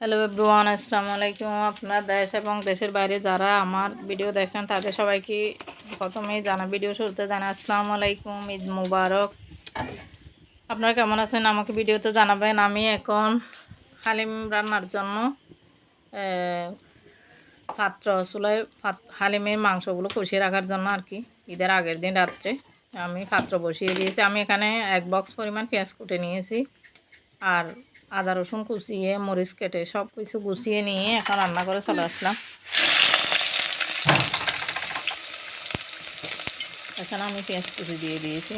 Hello everyone আসসালামু আলাইকুম আপনারা দেশ এবং দেশের বাইরে যারা আমার ভিডিও দেখছেন, তাদের সবাইকে প্রথমেই জানা ভিডিও শুরুতে জানা আসসালামু আলাইকুম ঈদ মুবারক। আপনারা কেমন আছেন? আমাকে ভিডিওতে জানাবেন। আমি এখন হালিম রান্নার জন্য পাত্র চুলায় হালিমের মাংসগুলো কষিয়ে রাখার জন্য আর কি। ঈদের আগের দিন রাত্রে আমি পাত্র বসিয়ে দিয়েছি। আমি এখানে এক বক্স পরিমাণ পেঁয়াজ কুটে নিয়েছি। আর আদা, রসুন কুচিয়ে, মরিচ কেটে সব কিছু গুছিয়ে নিয়ে এখন রান্না করে চলে আসলাম। এখানে আমি পেঁয়াজ কুচি দিয়ে দিয়েছি।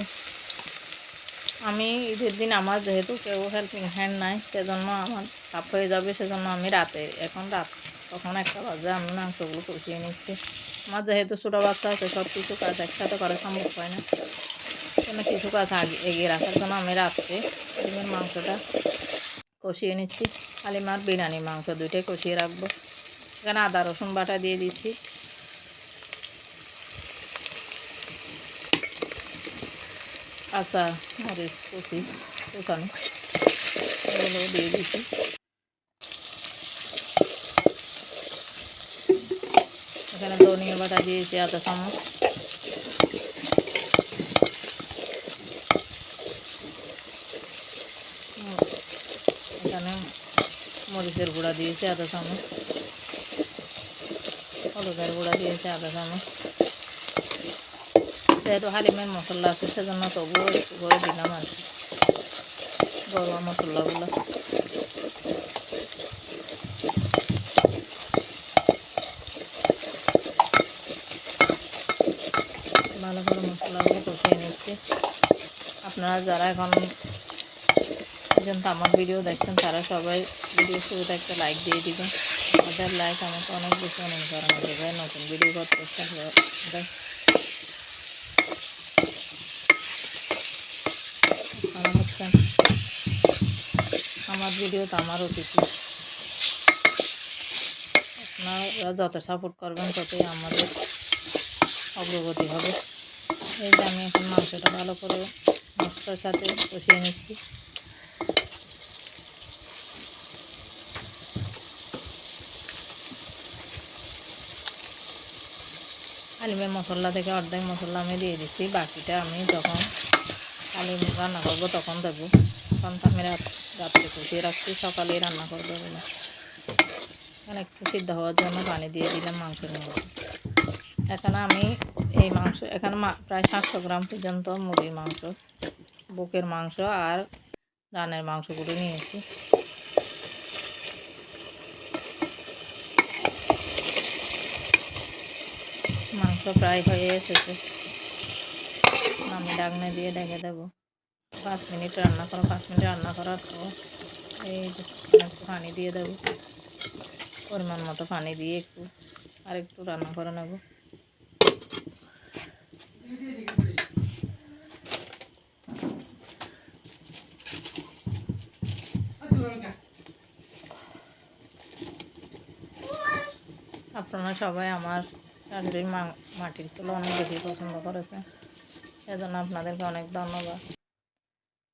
আমি ঈদের দিন আমার যেহেতু কেউ হেল্পিং হ্যান্ড নাই, সেজন্য আমার তাপ হয়ে যাবে, সেজন্য আমি রাতে, এখন রাত, তখন একটা বাজে, আমি মাংসগুলো কষিয়ে নিচ্ছি। আমার যেহেতু ছোটো বাচ্চা আছে সব কিছু কাজ একসাথে করা সম্ভব হয় না। কিছু কাজ আগে এগিয়ে রাখার জন্য আমি রাত্রে মাংসটা কষিয়ে নিচ্ছি। কালিমার বিরিয়ানি মাংস দুইটাই কষিয়ে রাখব। এখানে আদা, রসুন বাটা দিয়ে দিচ্ছি কাঁচা মরিচ কষি কুচানো, এগুলো দিয়ে দিচ্ছি এখানে ধনিয়া বাটা দিয়েছি আধা চামচ হুম, এখানে মরিচের গুঁড়া দিয়েছি আধা চামচ হলুদের গুঁড়া দিয়েছি আধা চামচ যেহেতু হালিমের মশলা আছে, সেজন্য তবুও একটু করে দিলাম আর কি। গরম মশলাগুলো। ভালো করে মশলাগুলো কষিয়ে নিচ্ছি। আপনারা যারা এখন পর্যন্ত আমার ভিডিও দেখছেন, তারা সবাই ভিডিও শুরুতে একটা লাইক দিয়ে দিবেন আমাদের লাইক আমাকে অনেক বেশি অনুসরণ দেবে নতুন ভিডিও করতে আপনারা হচ্ছেন আমার ভিডিও তো আমার অতিথি। আপনারা যত সাপোর্ট করবেন, ততই আমাদের অগ্রগতি হবে। এই যে আমি এখন মাংসটা ভালো করে মশলার সাথে কষিয়ে নিচ্ছি। হালিমের মশলা থেকে অর্ধেক মশলা আমি দিয়ে দিছি। বাকিটা আমি যখন হালিম রান্না করব তখন দেবো। তখন তো আমি রাত রাত্রে কষিয়ে রাখছি সকালেই রান্না করব বলে। এখানে একটু সিদ্ধ হওয়ার জন্য পানি দিয়ে দিলাম মাংসের মধ্যে। এখানে আমি এই মাংস এখানে প্রায় সাতশো গ্রাম পর্যন্ত মুরগির মাংস, বুকের মাংস আর রানের মাংসগুলো নিয়েছি। মাংস প্রায় হয়ে এসেছে। আমি ডাগনে দিয়ে ডেকে দেবো। পাঁচ মিনিট রান্না করো, পাঁচ মিনিট রান্না করার পর এই একটু পানি দিয়ে দেবো। পরিমাণ মতো পানি দিয়ে একটু আর একটু রান্না করে নেব। আপনারা সবাই আমার শাশুড়ির মা, মাটির চুলো অনেক বেশি পছন্দ করেছেন সেজন্য আপনাদেরকে অনেক ধন্যবাদ।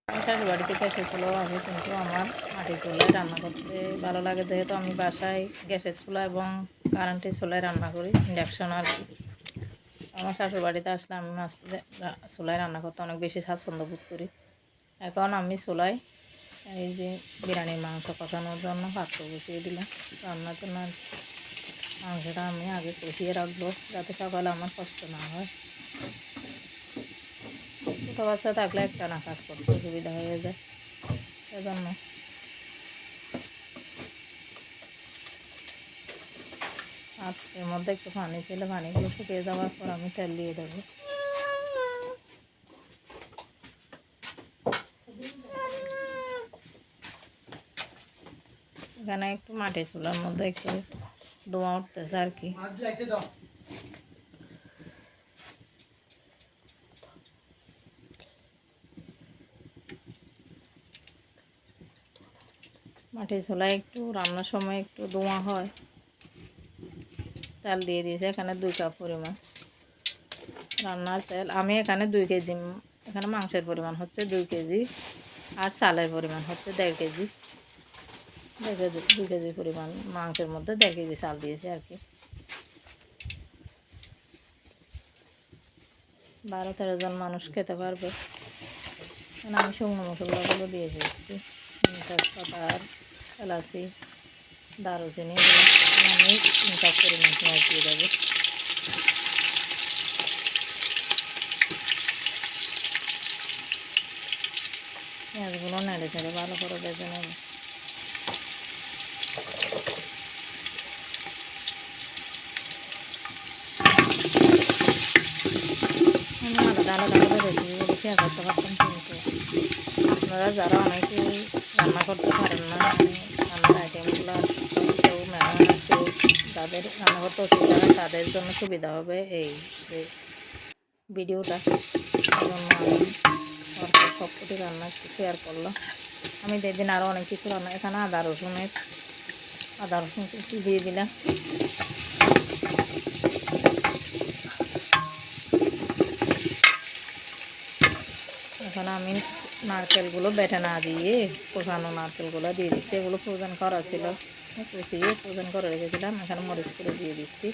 আমি শাশুড়ি থেকে এসেছিল আগে, কিন্তু আমার মাটির চুলায় রান্না করতে ভালো লাগে। যেহেতু আমি বাসায় গ্যাসের চুলা এবং কারেন্টের চুলায় রান্না করি, ইন্ডাকশন আর কি। আমার শ্বশুর বাড়িতে আসলে আমি মাছ চুলায় রান্না করতে অনেক বেশি স্বাচ্ছন্দ্য বোধ করি। এখন আমি চুলায় এই যে বিরিয়ানির মাংস কষানোর জন্য পাত্র বসিয়ে দিলাম। রান্নার জন্য আর কি। মাংসটা আমি আগে কষিয়ে রাখব যাতে সকালে আমার কষ্ট না হয়। ছোটো বাচ্চা থাকলে একটা না কাজ করতে সুবিধা হয়ে যায়। সেজন্য আর এর মধ্যে একটু পানি ছিল, পানিগুলো শুকিয়ে যাওয়ার পর আমি তেল দিয়ে দেবো। এখানে একটু মাটির চুলার মধ্যে একটু ধোঁয়া উঠতেছে আর কি। মাটির চুলায় একটু রান্নার সময় একটু ধোঁয়া হয়। তেল দিয়ে দিয়েছে এখানে দুই কাপ পরিমাণ। রান্নার তেল আমি এখানে দুই কেজি এখানে মাংসের পরিমাণ হচ্ছে দুই কেজি আর চালের পরিমাণ হচ্ছে দেড় কেজি। কেজি দুই কেজি পরিমাণ মাংসের মধ্যে দেড় কেজি চাল দিয়েছি আর কি। বারো তেরো জন মানুষ খেতে পারবে। মানে আমি শুকনো মশলাগুলো দিয়েছি। একটু তেজপাতা আর এলাচি, দারুচিনি আমি পরিমাণ পেঁয়াজ দিয়ে দেবো। পেঁয়াজগুলো নেড়ে ছেড়ে ভালো করে বেজে নেব আমি আলাদা করে রেসিপিগুলো শেয়ার করতে পারতাম কিন্তু আপনারা যারা অনেকে রান্না করতে পারেন না রান্নার আইটেমগুলো কেউ ম্যানেজ কেউ যাদের রান্না করতে অসুবিধা হয়, তাদের জন্য সুবিধা হবে এই ভিডিওটা। জন্য আমি তারপর সব কিছু রান্না শেয়ার করলাম। আমি দেখদিন আরও অনেক কিছু রান্না, এখানে আদা রসুনের, আদা রসুন দিয়ে দিলাম এখন আমি নারকেলগুলো বেটে না দিয়ে কোষানো নারকেলগুলো দিয়ে দিচ্ছি। এগুলো ফ্রোজেন করা ছিল। কুচিয়ে ফ্রোজেন করে রেখেছিলাম, এখানে মরিচ করে দিয়ে দিচ্ছি।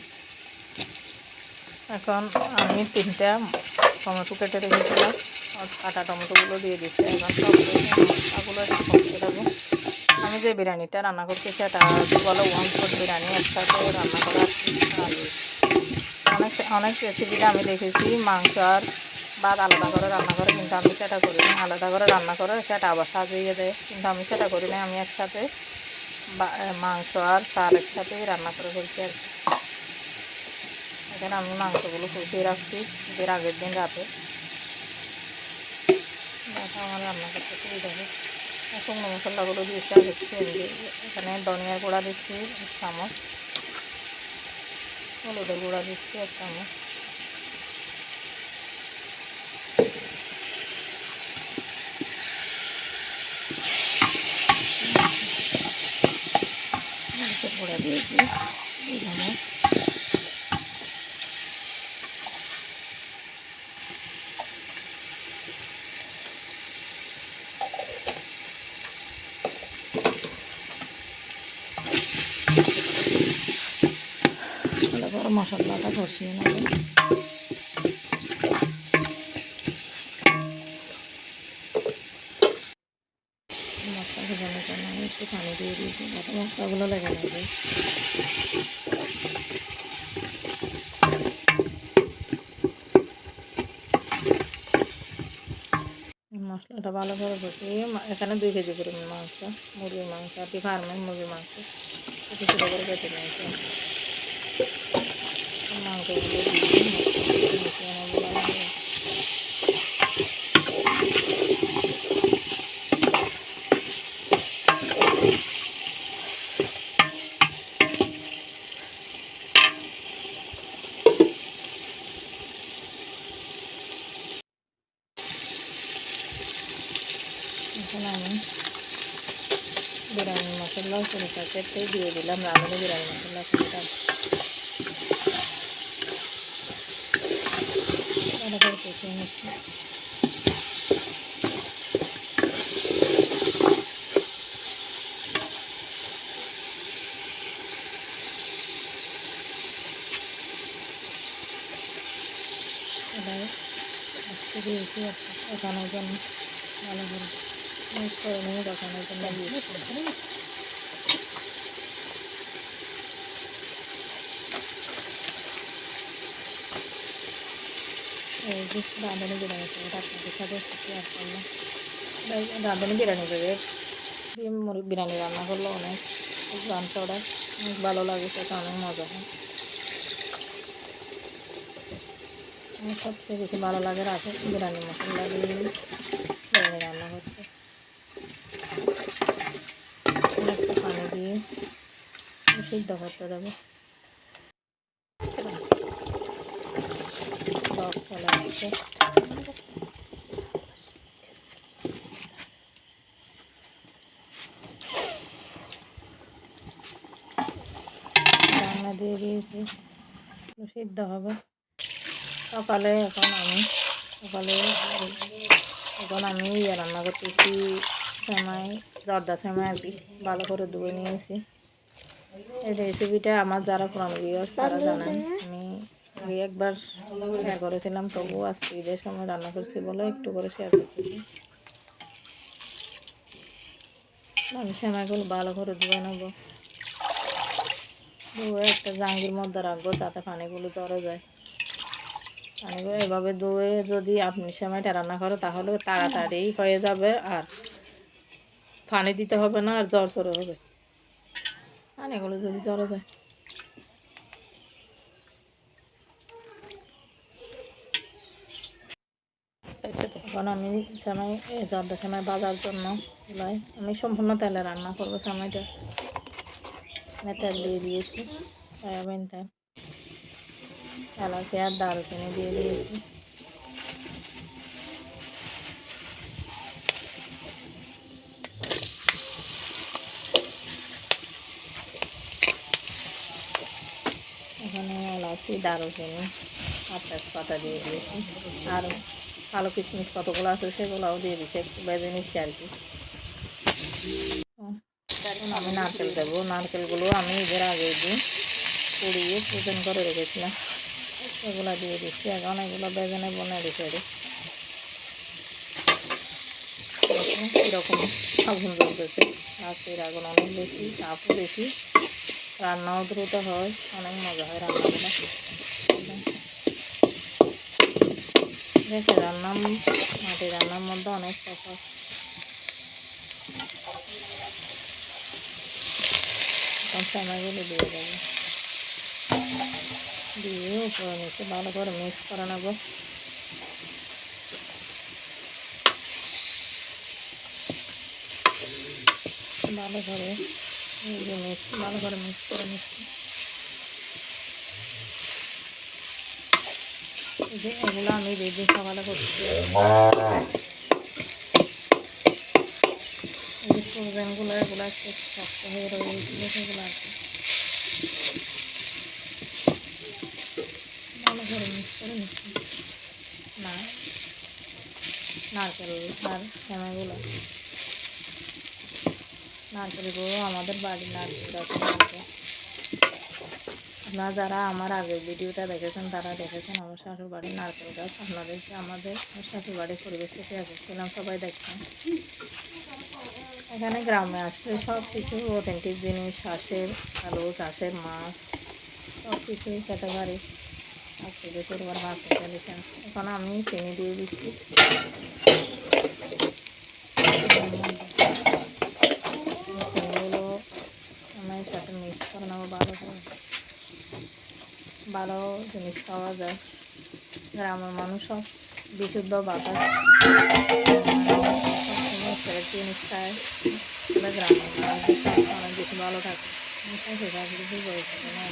এখন আমি তিনটা টমেটো কেটে রেখেছিলাম কাটা টমেটোগুলো দিয়ে দিচ্ছি। এখন সব মশলাগুলো একটু আমি যে বিরিয়ানিটা রান্না করছি সেটা বলে ওয়ান ফোর বিরিয়ানি একসাথে রান্না করা আর অনেক অনেক রেসিপিটা আমি দেখেছি, মাংস আর ভাত আলাদা করে রান্না করে, কিন্তু আমি সেটা করি না। আলাদা করে রান্না করে, সেটা আবার সাজিয়ে দেয়। কিন্তু আমি সেটা করি না, আমি একসাথে মাংস আর চাল একসাথেই রান্না করে ফেলছি আর কি। এখানে আমি মাংসগুলো কষিয়ে রাখছি এর আগের দিন রাতে। আমার রান্না করতে সুবিধা হবে শুকনো মশলাগুলো দিয়েছি আগে থেকে এখানে ধনিয়ার গুঁড়া দিচ্ছি, এক চামচ। হলুদের গুঁড়া দিচ্ছি, এক চামচ মরিচের গুঁড়া দিয়েছি দুই চামচ ভালো করে মশলাটা কষিয়ে নেব দিয়েছি যাতে মশলাগুলো লেগে যাবে মশলাটা ভালো করে কষিয়ে এখানে দুই কেজি পরিমাণ মাংস, মুরগির মাংস, আর কি ফার্মের মুরগির মাংস। কিছু ছোটো করে কেটে মাংসগুলো মশলাটা মিশিয়ে নেব ভালো করে। এখন আমি বিরিয়ানি মশলা কুড়ি প্যাকেটটাই দিয়ে দিলাম, রাঁধুনি বিরিয়ানি মশলা কুড়িটা ভালো জন্য ভালো করে মিক্স জন্য দিয়েছি যে রাঁধুনি বিরিয়ানি প্যাকেট আপনাদের সাথে শেয়ার করলাম। রাঁধুনি বিরিয়ানি দিয়ে মুরগি বিরিয়ানি রান্না করলে অনেক। গান চড়ায় অনেক ভালো লাগে সেটা অনেক মজা হয়। আমার সবচেয়ে বেশি ভালো লাগে রাতে বিরিয়ানি মশলা দিয়ে বিরিয়ানি রান্না করতে। একটু পানি দিয়ে সিদ্ধ করতে দেবো। বক্স চলে আসছে রান্না দিয়ে দিয়েছি। সিদ্ধ হবে। সকালে এখন আমি সকালে এখন আমি ইয়ে রান্না করতেছি সেমাই, জর্দা সেমাই আর কি। ভালো করে ধুয়ে নিয়েছি। এই রেসিপিটা আমার যারা পুরানো ভিউয়ার্স তারা জানেন। আগে একবার শেয়ার করেছিলাম, তবুও আজকে ঈদের সময় রান্না করছি বলে একটু করে শেয়ার করতেছি। আমি সেমাইগুলো ভালো করে ধুয়ে নেব। ধুয়ে একটা জাঙ্গির মধ্যে রাখব, তাতে পানিগুলো জড়ে যায়। পানিগুলো এভাবে ধুয়ে যদি আপনি সেমাইটা রান্না করো, তাহলে তাড়াতাড়ি হয়ে যাবে আর পানি দিতে হবে না, আর জ্বর চড়ে হবে। পানিগুলো যদি জড়ে যায়। তখন আমি সেমাই জর্দা সেমাই বাজার জন্য চুলাই আমি সম্পূর্ণ তেলে রান্না করব সেমাইটা আমি তেল দিয়ে দিয়েছি, সয়াবিন তেল। এলাচি আর দারুচিনি দিয়ে দিয়েছি। এখানে এলাচি, দারুচিনি আর তেজপাতা দিয়ে দিয়েছি। আর কালো কিশমিশ কতগুলো আছে সেগুলোও দিয়ে একটু বেজে নিচ্ছি আর কি। আমি নারকেল দেবো। নারকেলগুলো আমি ঈদের আগে দিই পুড়িয়ে ফ্রোজেন করে রেখেছিলাম। এগুলো দিয়ে দিচ্ছি। এখন এগুলো বেজে নেব, নেড়ে ফেড়ে এরকম আগুন জ্বলতেছে। আজকের আগুন অনেক বেশি, তাপও বেশি। রান্নাও দ্রুত হয়, অনেক মজা হয় রান্নাগুলো। দেখে রান্না মাটি রান্নার মধ্যে অনেক তফাৎ এখন সময়গুলো দিয়ে দেবো। দিয়ে উপরে নিচে ভালো করে মিক্স করে নেব। ভালো করে এই ভালো করে মিক্স করে নিচ্ছি। এগুলো আমি দিদি সকালে করছি। এই ফ্রোজেনগুলো এগুলো একটু শক্ত হয়ে সেগুলো আর কি। ভালো করে মিক্স করে নিচ্ছি। না, নারকেল আর শ্যামাগুলো। নারকেলগুলো আমাদের বাড়ির নারকেল গাছ আপনারা যারা আমার আগের ভিডিওটা দেখেছেন, তারা দেখেছেন আমার শাশুর বাড়ির নারকেল গাছ। আপনাদেরকে আমাদের শাশুর বাড়ির পরিবেশটা শেয়ার করছিলাম সবাই দেখছেন। এখানে গ্রামে আসলে সব কিছু অথেন্টিক জিনিস, হাঁসের আলু, চাষের মাছ, সব কিছুই খেতে পারি। আর থেকে পরিবার মাছ খেতে এখন আমি চিনি দিয়ে দিচ্ছি চিনিগুলো আমি সাথে মিক্স করে নেব ভালো করে ভালো জিনিস পাওয়া যায়। গ্রামের মানুষ সব বিশুদ্ধ বাতাস। ফ্রেশ জিনিস খায়। তবে গ্রামের মানুষের স্বাস্থ্য অনেক বেশি ভালো থাকে। না?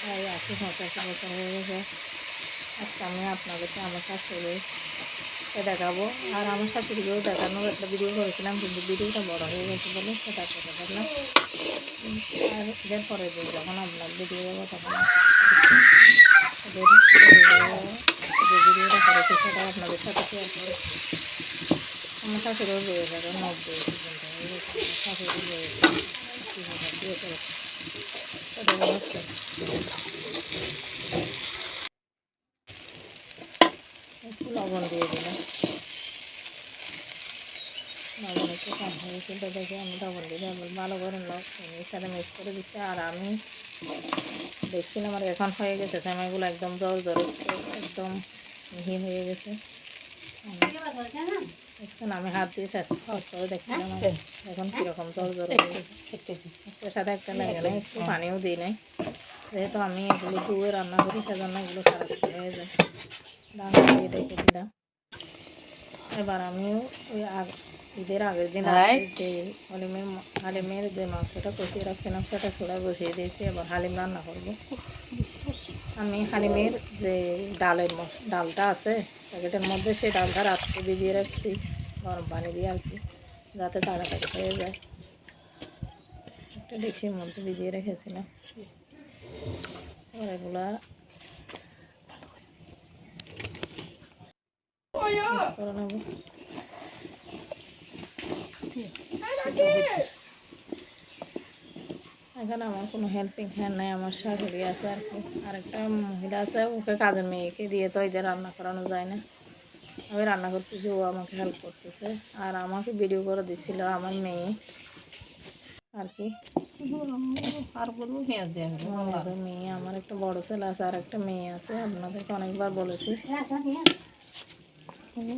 প্রায় আশি পঁচাশি বছর হয়ে গেছে। আজকে আমি আপনাদেরকে আমার শাশুড়ি দেখাবো। আর আমার শাশুড়িকেও দেখানোর একটা ভিডিও করেছিলাম, কিন্তু ভিডিওটা বড় হয়ে গেছে বলে সেটা করতে পারলাম আর এর পরের দিন যখন আপনার ভিডিও যাব তখন এদের যে ভিডিওটা করেছে সেটা আপনাদের সাথে শেয়ার করে আমার শাশুড়িও রয়ে যাবে নব্বই শাশুড়ি রয়ে একটু লবণ দিয়ে দিলাম লবণ একটু কম হয়ে দেখে আমি লবণ দিয়ে করে লবণের সাথে মিক্স করে দিচ্ছি আর আমি দেখছিলাম আর এখন হয়ে গেছে, সেমাইগুলো একদম জল জল, একদম মিহি হয়ে গেছে। দেখছেন, আমি হাত দিয়ে শেষ করে দেখছিলাম এখন কীরকম জল জল একটার সাথে একটা লাগে না একটু পানিও দিই নাই। যেহেতু আমি এগুলো ধুয়ে রান্না করি, সেজন্য এগুলো সারাক্ষণ হয়ে যায়। ডাঙা দিয়ে রেখে দিলাম এবার আমিও ওই আগ ঈদের আগের দিন যে হালিমের হালিমের যে মাংসটা কষিয়ে রাখছিলাম সেটা চুলায় বসিয়ে দিয়েছি এবার হালিম রান্না করব আমি হালিমের যে ডালের ডালটা আছে প্যাকেটের মধ্যে সেই ডালটা রাত্রে ভিজিয়ে রাখছি গরম পানি দিয়ে আর কি যাতে তাড়াতাড়ি হয়ে যায় একটা ডেক্সির মধ্যে ভিজিয়ে রেখেছিলাম এগুলা করে নেব এখানে আমার কোনো হেল্পিং হ্যান্ড নাই, আমার শাশুড়ি আছে আর কি। আরেকটা মহিলা আছে, ওকে কাজের মেয়েকে দিয়ে তো এদের রান্না করানো যায় না। আমি রান্না করতেছি, ও আমাকে হেল্প করতেছে। আর আমাকে ভিডিও করে দিছিল আমার মেয়ে। আর কি। মেয়ে, আমার একটা বড় ছেলে আছে আর একটা মেয়ে আছে, আপনাদেরকে অনেকবার বলেছি বালা যে আমি এগুলো করছে কিনা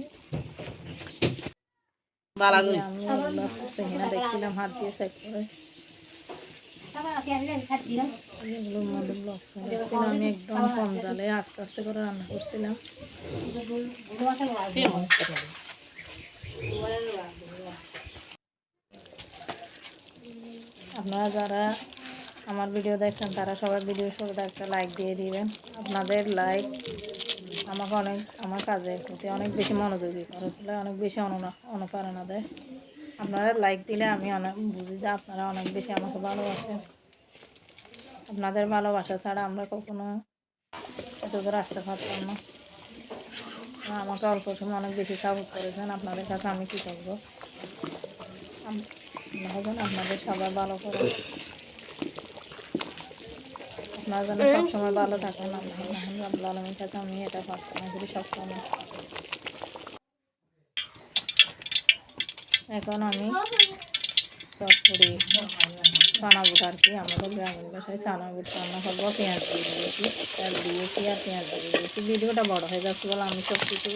দেখছিলাম হাত দিয়ে চেক করে। এগুলোর মধ্যে ব্লক দেখছিলাম আমি একদম কম জালে আস্তে আস্তে করে রান্না করছিলাম। আপনারা যারা আমার ভিডিও দেখছেন তারা সবাই ভিডিও শুরুতে একটা লাইক দিয়ে দিবেন। আপনাদের লাইক আমাকে অনেক, আমার কাজের প্রতি অনেক বেশি মনোযোগী করে তোলে, অনেক বেশি অনুপ্রেরণা দেয়। আপনারা লাইক দিলে আমি অনেক বুঝি যে আপনারা অনেক বেশি আমাকে ভালোবাসেন। আপনাদের ভালোবাসা ছাড়া আমরা কখনো এত দূর আসতে পারতাম না। আমাকে অল্প সময় অনেক বেশি সাপোর্ট করেছেন, আপনাদের কাছে আমি কী করব আপনাদের সবাই ভালো করে আপনারা যেন সবসময় ভালো থাকেন আল্লাহ আলমীর কাছে আমি এটা প্রার্থনা করি সবসময়। এখন আমি সব করি চানা বুট আর কি। আমাদের গ্রামীণ ভাষায় চানা বুট রান্না করব পেঁয়াজ দিয়ে দিয়েছি তেল দিয়েছি আর পেঁয়াজ দিয়ে দিয়েছি। ভিডিওটা বড় হয়ে যাচ্ছে বলে আমি সব কিছু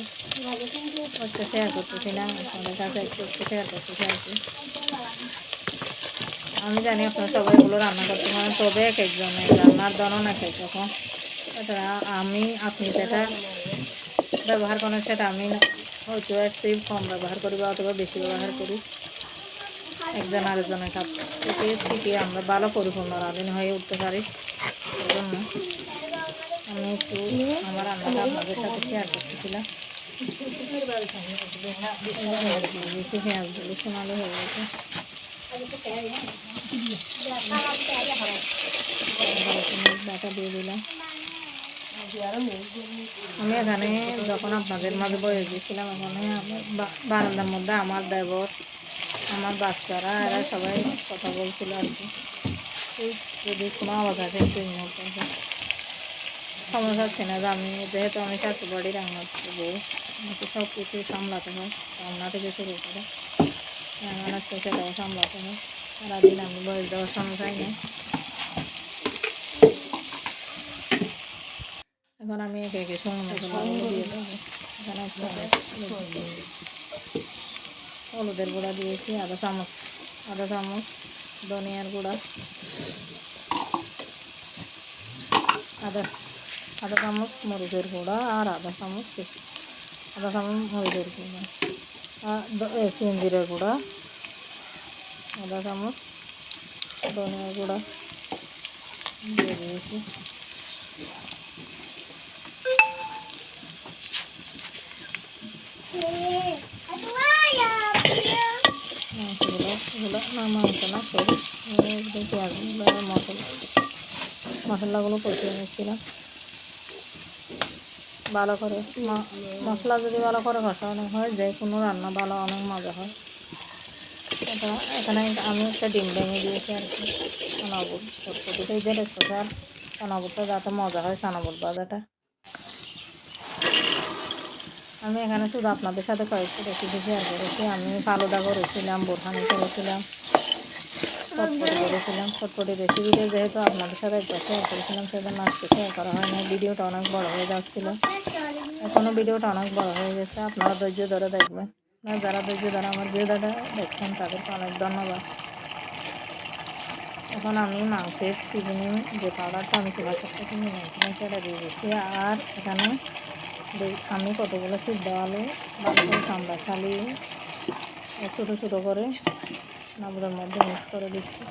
শেয়ার করতেছি না। আপনাদের কাছে একটু শেয়ার করতেছি আর কি। আমি জানি আপনারা সবাই এগুলো রান্না করতে পারেন, তবে এক একজনের রান্নার ধরন এক এক রকম। এটা আমি, আপনি যেটা ব্যবহার করেন সেটা আমি হয়তো এর চেয়ে কম ব্যবহার করি বা অথবা বেশি ব্যবহার করি। একজন আরেকজনের কাছ থেকে শিখে আমরা ভালো পরিপূর্ণ রাঁধুনি হয়ে উঠতে পারি। এই জন্য আমি একটু আমার রান্নাটা আপনাদের সাথে শেয়ার করতেছিলাম। বেশি পেঁয়াজগুলো সোনালি হয়ে গেছে। আমি এখানে যখন আপনাদের মাঝে বয়ে গেছিলাম আমার বা- বারান্দার মধ্যে আমার দেবর, আমার বাচ্চারা, এরা সবাই কথা বলছিল আর কি। যদি কোনো আওয়াজ আসে, একটু সমস্যা আছে না, আমি যেহেতু আমি শ্বশুর বাড়ি রান্না বউ, আমাকে সব কিছু সামলাতে হয় রান্না থেকে শুরু করে। রান্না আসতে সেটাও সামলাতে হয় সারাদিন আমি বয়স দেওয়ার সময় পাই এখন আমি একে একে সময় চামচ হলুদের গুঁড়া দিয়েছি আধা চামচ আধা চামচ ধনিয়ার গুঁড়া আধা আধা চামচ, মরিচের গুঁড়া আর আধা চামচ আধা চামচ, মরিচের গুঁড়া। আর দ- এ, সিঞ্জিরের গুঁড়া আধা চামচ ধনিয়ার গুঁড়া দিয়ে দিয়েছি মাংসগুলো এগুলো না মাংস না সরি একদম পেঁয়াজগুলো আর মশলা মশলাগুলো কষিয়ে নিচ্ছিলাম ভালো করে। মশলা যদি ভালো করে কষানো হয়, যে কোনো রান্না ভালো, অনেক মজা হয়। এটা, এখানে আমি একটা ডিম ভেঙে দিয়েছি আর কি চটপটিতে যে স্পেশাল সানাবুটটা যাতে মজা হয় সানাবুট ভাজাটা। আমি এখানে শুধু আপনাদের সাথে কয়েকটা রেসিপি শেয়ার করেছি। আমি ফালুদা করেছিলাম, বোরহানি করেছিলাম চটপটি করেছিলাম চটপটি রেসিপিটা যেহেতু আপনাদের সাথে একটা শেয়ার করেছিলাম সেটা আজকে শেয়ার করা হয় না ভিডিওটা অনেক বড় হয়ে যাচ্ছিল। এখনও ভিডিওটা অনেক বড় হয়ে গেছে। আপনারা ধৈর্য ধরে দেখবেন। আপনারা যারা ধৈর্য ধরে আমার ভিডিওটা দেখছেন, তাদেরকে অনেক ধন্যবাদ। এখন আমি মাংসের সিজনিং যে পাউডারটা আমি চুলা থেকে নিয়ে নিয়েছিলাম, সেটা দিয়ে দিচ্ছি। আর এখানে আমি কতগুলো সিদ্ধ আলু ভালো করে চামড়া ছালিয়ে ছোটো ছোটো করে নাবুরের মধ্যে মিক্স করে দিচ্ছি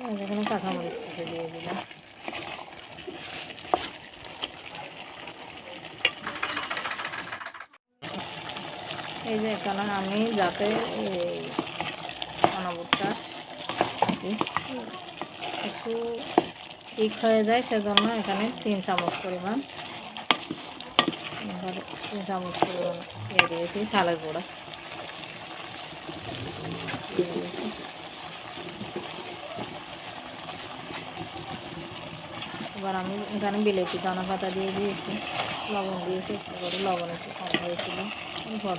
আর এখানে কাঁচামরিচ কুচি দিয়ে দিলাম এই যে এখানে আমি যাতে আর একটু ঠিক হয়ে যায়, সেজন্য এখানে তিন চামচ পরিমাণ তিন চামচ পরিমাণ দিয়ে দিয়েছি চালের গুঁড়া। এবার আমি এখানে বিলেতি দানা পাতা দিয়ে দিয়েছি, লবণ দিয়েছি, একটু করে লবণ একটু কম হয়েছিল এরপর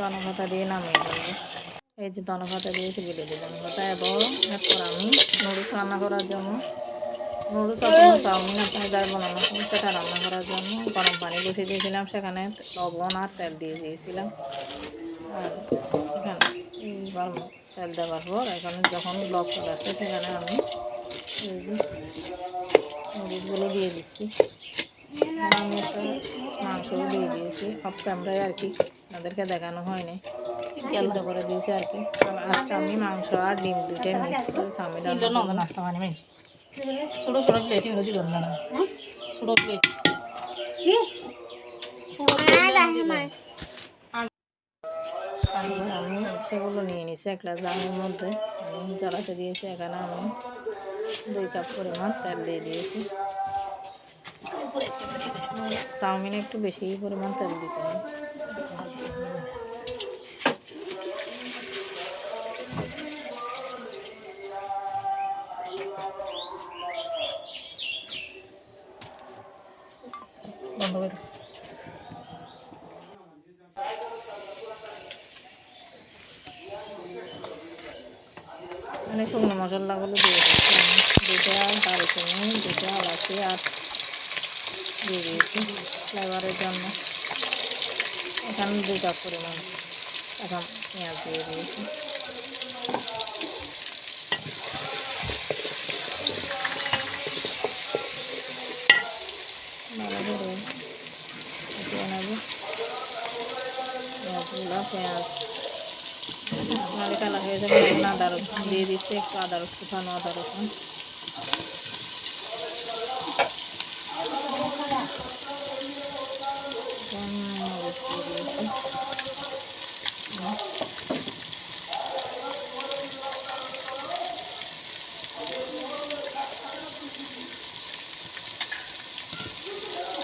দানা পাতা দিয়ে নামিয়ে দেবো। এই যে দানা পাতা দিয়েছি বিলেতি দানা পাতা এবং এরপর আমি। নুডলস রান্না করার জন্য। নুডলস অথবা চাউমিন আপনি যাই বানানো, সেটা রান্না করার জন্য। গরম পানি বসিয়ে দিয়েছিলাম, সেখানে লবণ আর তেল দিয়ে দিয়েছিলাম। আর এখানে গরম তেল দেওয়ার পর এখানে যখন ব্লক চলে আসছে সেখানে আমি এই যে মরিচগুলো দিয়ে দিচ্ছি। আমি মাংসও দিয়ে দিয়েছি অফ ক্যামেরায় আর কি। আপনাদেরকে দেখানো হয়নি। সিদ্ধ করে দিয়েছি আর কি। আজকে আমি মাংস আর ডিম দুটোই মিক্স করে তিনটা নাস্তা মানে ছোটো ছোটো প্লেট ইংরেজি গন্ধ না। ছোটো প্লেট ছোটো আমি সেগুলো নিয়ে নিয়েছি এক গ্লাস দামের মধ্যে। আমি জ্বালাতে দিয়েছি এখানে আমি দুই কাপ পরিমাণ তেল দিয়ে দিয়েছি। চাউমিনে একটু বেশি পরিমাণ তেল দিতে হয় বন্ধ করে মানে শুকনো মশলাগুলো দিয়ে দিচ্ছি দুটা দারুচিনি দুটা এলাচি আর দিয়ে দিয়েছি ফ্লেভারের জন্য। এখানে কাপ পরিমাণ এখন পেঁয়াজ দিয়ে দিয়েছি ভালো করে দিয়ে নেব পেঁয়াজগুলো পেঁয়াজ নাহলে কালা হয়ে যাবে। আদা রসুন দিয়ে দিচ্ছি একটু আদা রসুন আদা রসুন এখন মরিচ দিয়ে দিয়েছি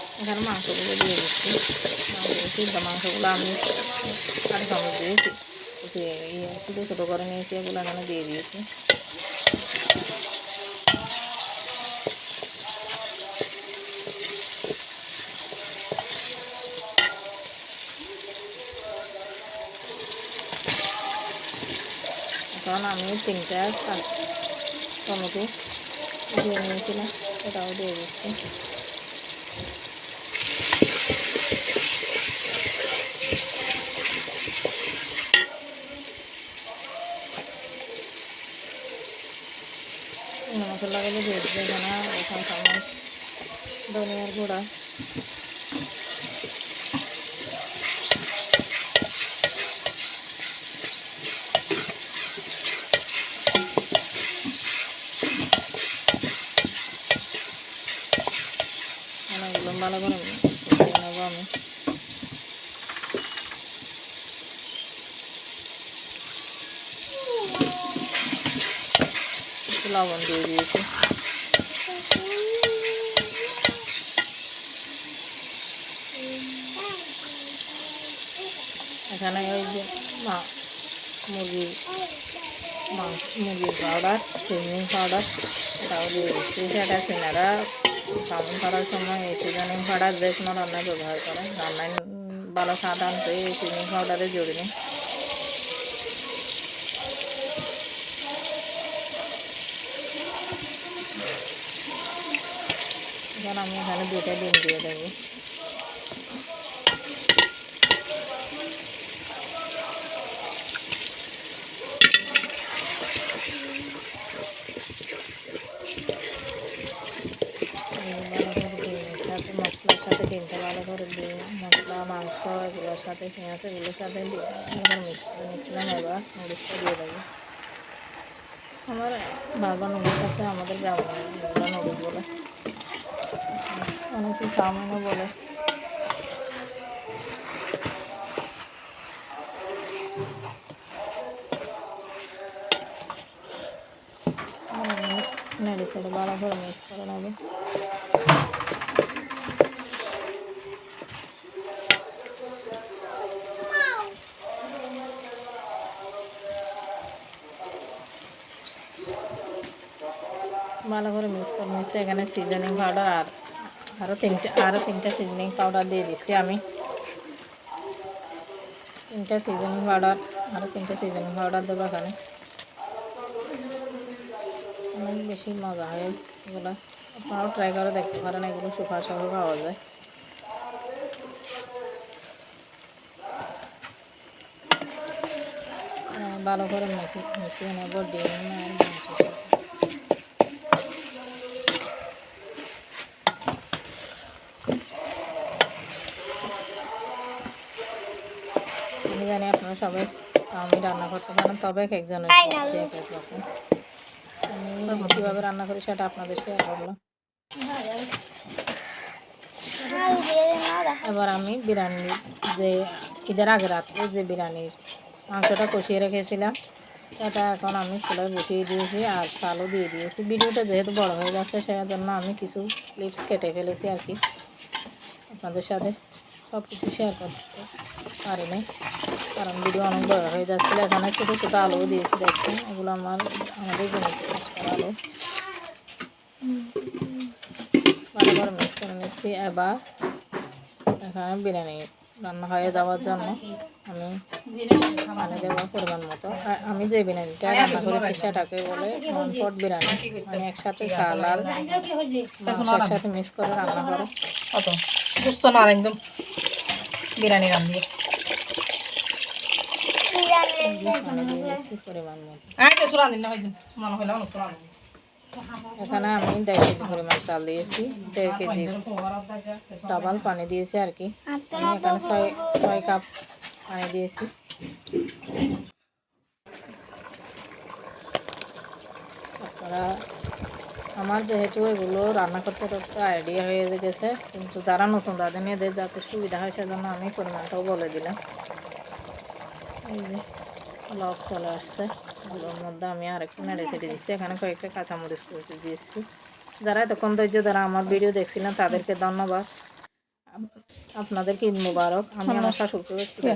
হুম। এখানে মাংসগুলো দিয়ে দিচ্ছি মাংস সিদ্ধ মাংসগুলো আমি আট চামচ দিয়েছি যে ইয়ে ছোটো ছোটো করে নিয়েছি এগুলো এখানে দিয়ে দিয়েছি এখন আমি তিনটা কাঁচ- টমেটো দিয়ে নিয়েছিলাম ওটাও দিয়ে দিচ্ছি মশলাগুলো দিয়ে দিচ্ছি এখানে এখানে চামচ ধনিয়ার গুঁড়া। লবণ দিয়ে দিয়েছি। এখানে ওই যে মা, মুরগির মাংস, মুরগির পাউডার সিজনিং পাউডার দিচ্ছি সেটা সিনারা চাউমিন করার সময় এই সিজনিং পাউডার যে কোনো রান্নায় ব্যবহার করে রান্নায় ভালো আনতে এই সিজনিং পাউডারে জরুরি এখন আমি এখানে দুটো ডিম দিয়ে দেবো ভালো করে ডিমের সাথে মশলার সাথে ডিমটা ভালো করে দিয়ে মশলা, মাংস এগুলোর সাথে পেঁয়াজ এগুলোর সাথে নিচ্ছিলাম এবার নুডলসটা দিয়ে দেবো। আমার বারবার নুডলস আছে, আমাদের গ্রামে এগুলো নুডলস বলে। অনেকে চাউমিনও বলে। নেড়ে ছেড়ে ভালো করে মিক্স করে নেবে। ভালো করে মিক্স করে নিচ্ছি এখানে সিজনিং পাউডার আর আরও তিনটে আরও তিনটে সিজনিং পাউডার দিয়ে দিচ্ছি আমি। তিনটে সিজনিং পাউডার আরও তিনটে সিজনিং পাউডার দেবো এখানে। অনেক বেশি মজা হয় এগুলো। আপনারাও ট্রাই করে দেখতে পারেন, এগুলো সুপার সহ পাওয়া যায়। ভালো করে মিশিয়ে নেব, ডিম আর মাংসের সাথে। আমি জানি আপনারা সবাই আমি রান্না করতে পারেন তবে এক একজনের এক এক রকম। আমি কীভাবে রান্না করি সেটা আপনাদের শেয়ার করলাম। এবার আমি বিরিয়ানি যে ঈদের আগে রাত্রে যে বিরিয়ানির মাংসটা কষিয়ে রেখেছিলাম সেটা এখন আমি চুলায় বসিয়ে দিয়েছি আর চালও দিয়ে দিয়েছি। ভিডিওটা যেহেতু বড় হয়ে যাচ্ছে সে জন্য আমি কিছু ক্লিপস কেটে ফেলেছি আর কি। আপনাদের সাথে সব কিছু শেয়ার করতে পারি নাই কারণ ভিডিও অনেক বড় হয়ে যাচ্ছিল, এখানে ছোটো ছোটো আলুও দিয়েছি দেখছি এগুলো আমার, আমাদের করা আলু। ভালো করে মিক্স করে নিচ্ছি। এবার এখানে বিরিয়ানি রান্না হয়ে যাওয়ার জন্য আমি পানি দেবো পরিমাণ মতো। আমি যে বিরিয়ানিটা রান্না করেছি সেটাকে বলে পট বিরিয়ানি। মানে একসাথে চাল আর একসাথে মিক্স করে রান্না করে। অত সুস্থ না একদম। বিরিয়ানি রান দিয়ে পানি দিয়ে দিচ্ছি পরিমাণ মতো হ্যাঁ কিছু রান দিন না হয়তো মনে হইলে অনেক রান এখানে আমি দেড় কেজি পরিমাণ চাল দিয়েছি, দেড় কেজি ডাবল পানি দিয়েছি আর কি। এখানে ছয় ছয় কাপ পানি দিয়েছি। আপনারা আমার যেহেতু এগুলো রান্না করতে করতে আইডিয়া হয়ে গেছে, কিন্তু যারা নতুন রাঁধুনিদের যাতে সুবিধা হয়, সেজন্য আমি পরিমাণটাও বলে দিলাম। এই যে লক চলে আসছে। এগুলোর মধ্যে আমি আরেকটু নেড়ে চেটে দিচ্ছি। এখানে কয়েকটা কাঁচামরিচ কুচি দিয়েছি। যারা এতক্ষণ ধৈর্য যারা আমার ভিডিও দেখছিলেন তাদেরকে ধন্যবাদ। আপ- আপনাদেরকে ঈদ মুবারক। আমি আমার শাশুড়কে একটু